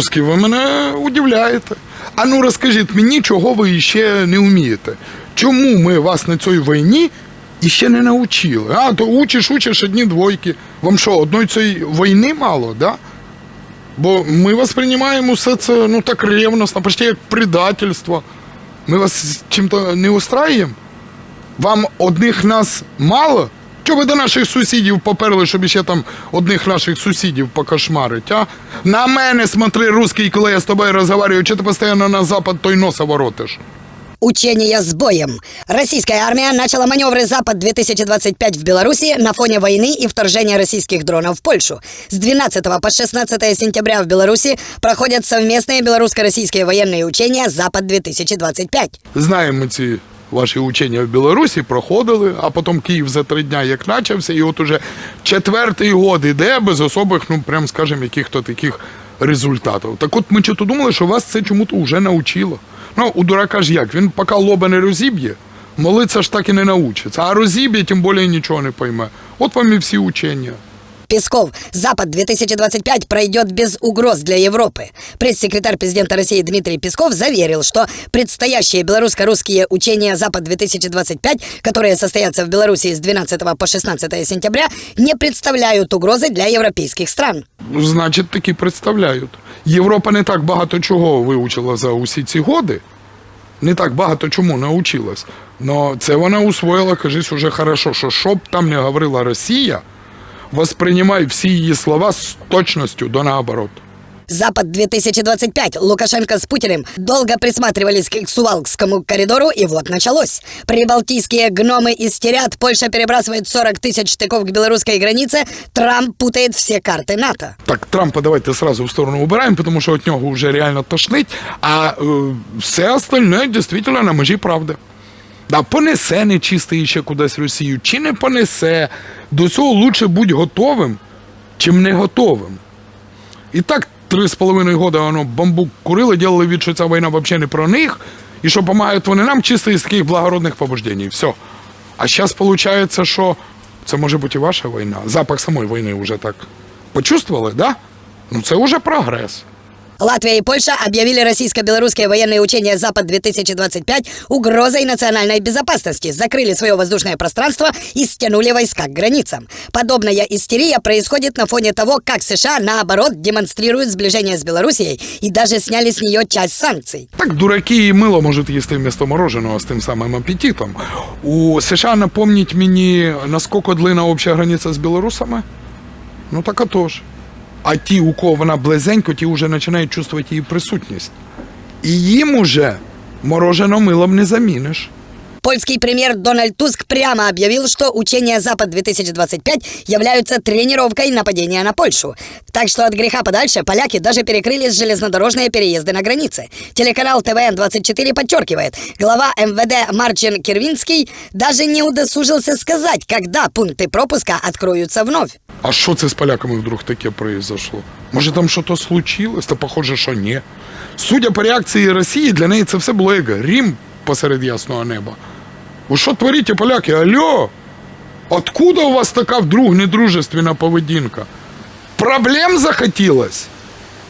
Русські, ви мене удивляєте. А ну розкажіть мені, чого ви ще не вмієте. Чому ми вас на цій війні іще не навчили? А, то учиш, учиш одні двойки. Вам що, одної цієї війни мало, да? Бо ми вас приймаємо все це ну так ревностно, почти як предательство. Ми вас чим-то не устраїмо? Вам одних нас мало? Чого ви до наших сусідів поперли, щоб ще там одних наших сусідів покошмарить, а? На мене смотри, русский, коли я з тобою розмовляю, чи ти постійно на запад той носа воротиш? Учение с боем. Российская армия начала маневры «Запад-2025» в Беларуси на фоне войны и вторжения российских дронов в Польшу. С 12 по 16 сентября в Беларуси проходят совместные белорусско-российские военные учения «Запад-2025». Знаємо ми ці ваші учення в Білорусі, проходили, а потім Київ за три дня як почався, і от уже четвертий год іде без особих, ну прям скажімо, яких-то таких результатів. Так от ми чого думали, що вас це чому-то вже навчило. Ну, у дурака ж як, він поки лоба не розіб'є, молиться ж так і не научиться. А розіб'є, тим більше нічого не пойме. От вам і всі учення. Песков. Запад-2025 пройдет без угроз для Европы. Пресс-секретарь президента России Дмитрий Песков заверил, что предстоящие белорусско-русские учения Запад-2025, которые состоятся в Беларуси с 12 по 16 сентября, не представляют угрозы для европейских стран. Ну, Значить, таки представляють. Європа не так багато чого вивчила за усі ці годи. Не так багато чому научилась. Но це вона усвоїла, кажись, уже хорошо, що що б там не говорила Росія, восприймай всі її слова з точністю до наоборот. Запад-2025. Лукашенко с Путиным долго присматривались к Сувалкскому коридору, и вот началось. Прибалтийские гномы истерят, Польша перебрасывает 40 тысяч штыков к белорусской границе, Трамп путает все карты НАТО. Так, Трампа давайте сразу в сторону убираємо, тому що від нього вже реально тошнить, а е, все остальне дійсно на межі правди. Да, понесе нечистий ще кудись Росію, чи не понесе. До цього лучше бути готовим, чим не готовим. І так три з половиною года воно бамбук курили, делали від, що ця війна взагалі не про них, і що допомагають вони нам чисто із таких благородних побуждень. Все. А зараз виходить, що це може бути і ваша війна. Запах самої війни вже так почувствовали, да? Ну це вже прогрес. Латвия и Польша объявили российско-белорусские военные учения «Запад-2025» угрозой национальной безопасности, закрыли свое воздушное пространство и стянули войска к границам. Подобная истерия происходит на фоне того, как США, наоборот, демонстрируют сближение с Белоруссией и даже сняли с нее часть санкций. Так дураки і мило можуть їсти вместо мороженого з тим самим апетитом. У США напомніть мені, наскільки длина обща границя з білорусами? Ну так отож. А ті, у кого вона близенько, ті вже починають чувствувати її присутність. І їм уже морожено милом не заміниш. Польский премьер Дональд Туск прямо объявил, что учения «Запад-2025» являются тренировкой нападения на Польшу. Так что от греха подальше поляки даже перекрыли железнодорожные переезды на границе. Телеканал ТВН-24 подчеркивает, глава МВД Марчин Кирвинский даже не удосужился сказать, когда пункты пропуска откроются вновь. А що це з поляками вдруг таке произошло? Може там щось случилось? Та похоже, що ні. Судя по реакції Росії, для неї це все було як Рім посеред ясного неба. Ви що творите, поляки? Алло? Откуда у вас така вдруг недружественна поведінка? Проблем захотілось?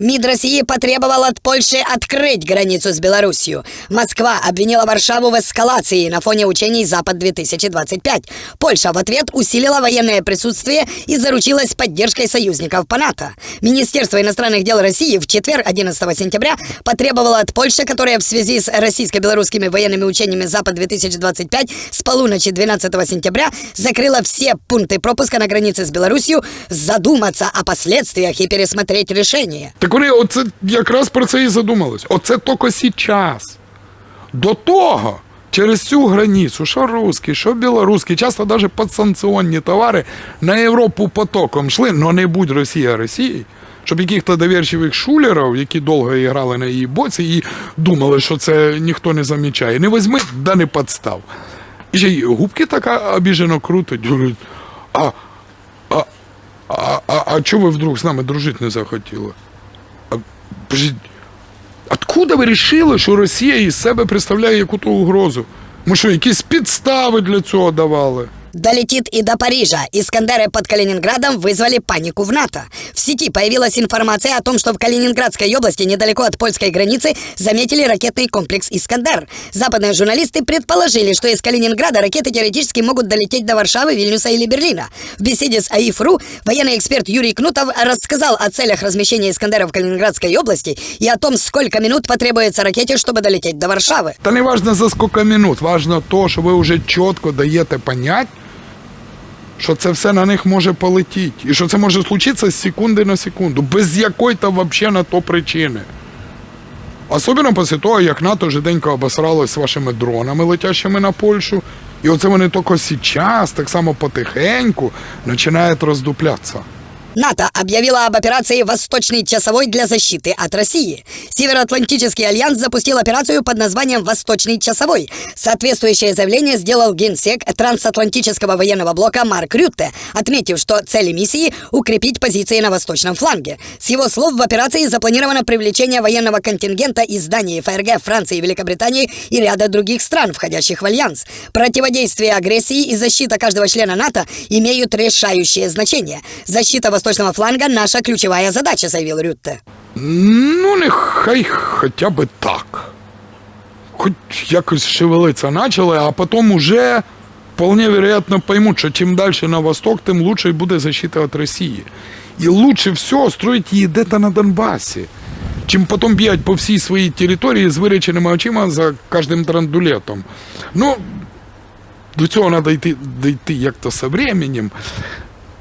МИД России потребовал от Польши открыть границу с Белоруссией. Москва обвинила Варшаву в эскалации на фоне учений «Запад-2025». Польша в ответ усилила военное присутствие и заручилась поддержкой союзников по НАТО. Министерство иностранных дел России в четверг, 11 сентября, потребовало от Польши, которая в связи с российско-белорусскими военными учениями «Запад-2025» с полуночи 12 сентября закрыла все пункты пропуска на границе с Белоруссией, задуматься о последствиях и пересмотреть решение. Так вони оце якраз про це і задумались. Оце тільки сейчас. До того, через цю границю, що русські, що білоруські, часто навіть підсанкціонні товари на Європу потоком йшли, але не будь Росія Росією. Щоб яких-то довірчивих шулерів, які довго грали на її боці і думали, що це ніхто не замічає. Не возьми, да не подстав. І ще й губки така обіжено крутить. Говорять, а, а, а, а, а чого ви вдруг з нами дружити не захотіли? Откуда ви вирішили, що Росія із себе представляє яку-то угрозу? Ми що, якісь підстави для цього давали? Долетит и до Парижа. Искандеры под Калининградом вызвали панику в НАТО. В сети появилась информация о том, что в Калининградской области, недалеко от польской границы, заметили ракетный комплекс «Искандер». Западные журналисты предположили, что из Калининграда ракеты теоретически могут долететь до Варшавы, Вильнюса или Берлина. В беседе с АИФ.ру военный эксперт Юрий Кнутов рассказал о целях размещения «Искандера» в Калининградской области и о том, сколько минут потребуется ракете, чтобы долететь до Варшавы. Та не важно за скільки минут, важно то, що ви вже чітко даєте понять, що це все на них може полетіти. І що це може случитися з секунди на секунду, без якої-то взагалі на то причини. Особливо після того, як НАТО жиденько обосралось з вашими дронами, летящими на Польщу. І оце вони тільки зараз, так само потихеньку, починають роздуплятися. НАТО объявило об операции «Восточный часовой» для защиты от России. Североатлантический альянс запустил операцию под названием «Восточный часовой». Соответствующее заявление сделал генсек трансатлантического военного блока Марк Рютте, отметив, что цели миссии – укрепить позиции на восточном фланге. С его слов, в операции запланировано привлечение военного контингента из Дании, ФРГ, Франции, Великобритании и ряда других стран, входящих в альянс. Противодействие агрессии и защита каждого члена НАТО имеют решающее значение. Защита восточного фланга – наша ключевая задача, заявил Рютте. Ну, нехай хоча б так. Хоч якось шевелиться почали, а потім уже вполне вероятно поймут, що чим далі на восток, тим лучше буде защита від Росії. І лучше все строїть її де-то на Донбасі, чим потім бігати по всій своїй території з виреченими очима за кожним драндулетом. Ну, до цього треба йти, дійти як-то со временем.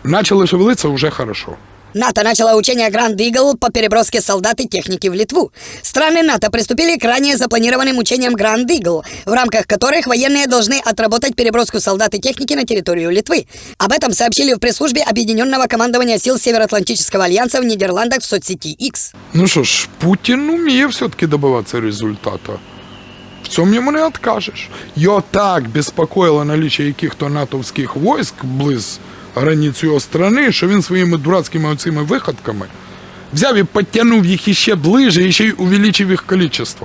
Начали шевелитися вже хорошо. НАТО начало учение Гранд Игл по переброске солдат и техники в Литву. Страны НАТО приступили к ранее запланированным учениям Гранд Игл, в рамках которых военные должны отработать переброску солдат и техники на территорию Литвы. Об этом сообщили в пресс-службе Объединенного командования сил Североатлантического альянса в Нидерландах в соцсети X. Ну що ж, Путін уміє все-таки добиватися результату. В цьому йому не откажеш. Його так безпокоїло наличие яких-то натовських войск близ границь його страни, що він своїми дурацькими оцими виходками взяв і підтягнув їх іще ближе, і ще й увеличив їх кількість.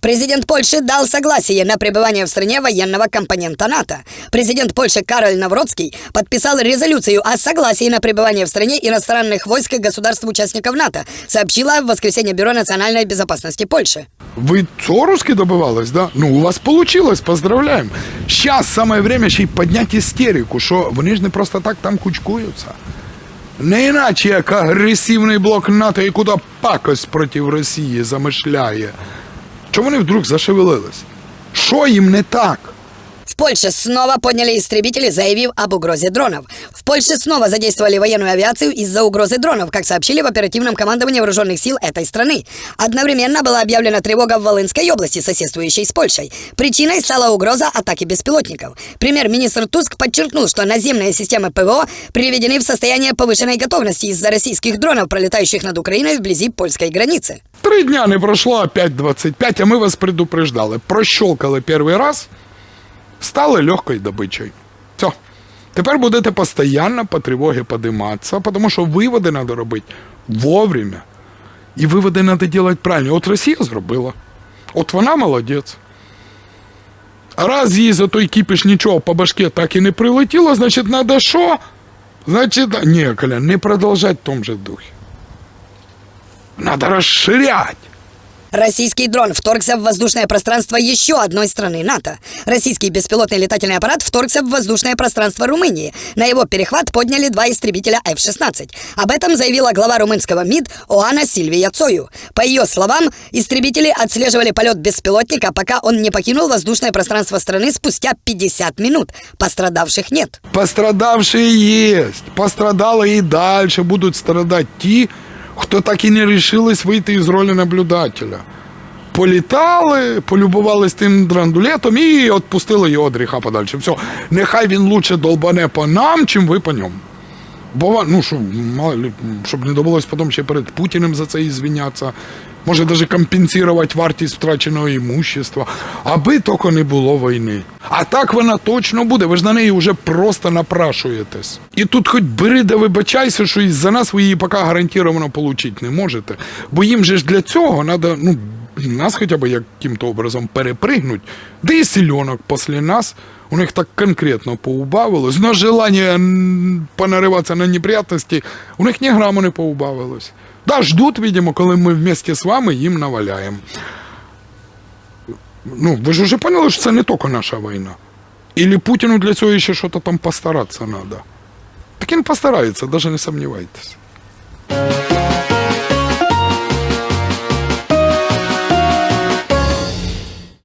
Президент Польши дал согласие на пребывание в стране военного компонента НАТО. Президент Польши Кароль Навроцкий подписал резолюцию о согласии на пребывание в стране иностранных войск государств-участников НАТО, сообщила в воскресенье Бюро национальной безопасности Польши. Ви Цоруски добивались, да? Ну, у вас получилось, поздравляємо. Сейчас самое время ще й поднять істерику, що вони ж не просто так там кучкуються. Не іначе як агресивний блок НАТО і куди пакость проти Росії замишляє. Чому вони вдруг зашевелились? Що їм не так? В Польше снова подняли истребители, заявив об угрозе дронов. В Польше снова задействовали военную авиацию из-за угрозы дронов, как сообщили в оперативном командовании вооруженных сил этой страны. Одновременно была объявлена тревога в Волынской области, соседствующей с Польшей. Причиной стала угроза атаки беспилотников. Премьер-министр Туск подчеркнул, что наземные системы ПВО приведены в состояние повышенной готовности из-за российских дронов, пролетающих над Украиной вблизи польской границы. Три дня не пройшло, опять 25, а ми вас предупреждали. Прощолкали перший раз, стали легкою добичею. Все. Тепер будете постійно по тривогі подиматися, тому що виводи треба робити вовремя. І виводи треба робити правильно. От Росія зробила. От вона молодець. А раз їй за той кіпіш нічого по башке так і не прилетіло, значить, треба що? Значить, ні, Коля, не продовжать в тому же духі. Надо расширять. Российский дрон вторгся в воздушное пространство еще одной страны НАТО. Российский беспилотный летательный аппарат вторгся в воздушное пространство Румынии. На его перехват подняли два истребителя F-16. Об этом заявила глава румынского МИД Оана Сильвия Цою. По ее словам, истребители отслеживали полет беспилотника, пока он не покинул воздушное пространство страны спустя 50 минут. Пострадавших нет. Пострадавшие есть. Пострадали и дальше будут страдать ті, хто так і не рішились вийти із ролі наблюдателя. Політали, полюбувались тим драндулетом і відпустили його дріха подальше. Все, нехай він лучше долбане по нам, чим ви по ньому. Бо ну, щоб, щоб не довелось потім ще перед Путіним за це і звінятися. Може навіть компенсувати вартість втраченого імущества, аби тільки не було війни. А так вона точно буде, ви ж на неї вже просто напрашуєтесь. І тут хоч бери да вибачайся, що із-за нас ви її поки гарантовано отримати не можете. Бо їм же ж для цього треба, ну, нас хоча б яким-то образом перепригнуть, да і сільонок після нас У них так конкретно поубавилось. Но желання м, понариватися на неприятності, у них ні граму не поубавилось. Да, ждуть, видимо, коли ми вместе з вами їм наваляємо. Ну, ви ж уже поняли, що це не тільки наша війна. Ілі Путіну для цього ще щось там постаратися треба. Так він постарається, навіть не сумнівайтеся.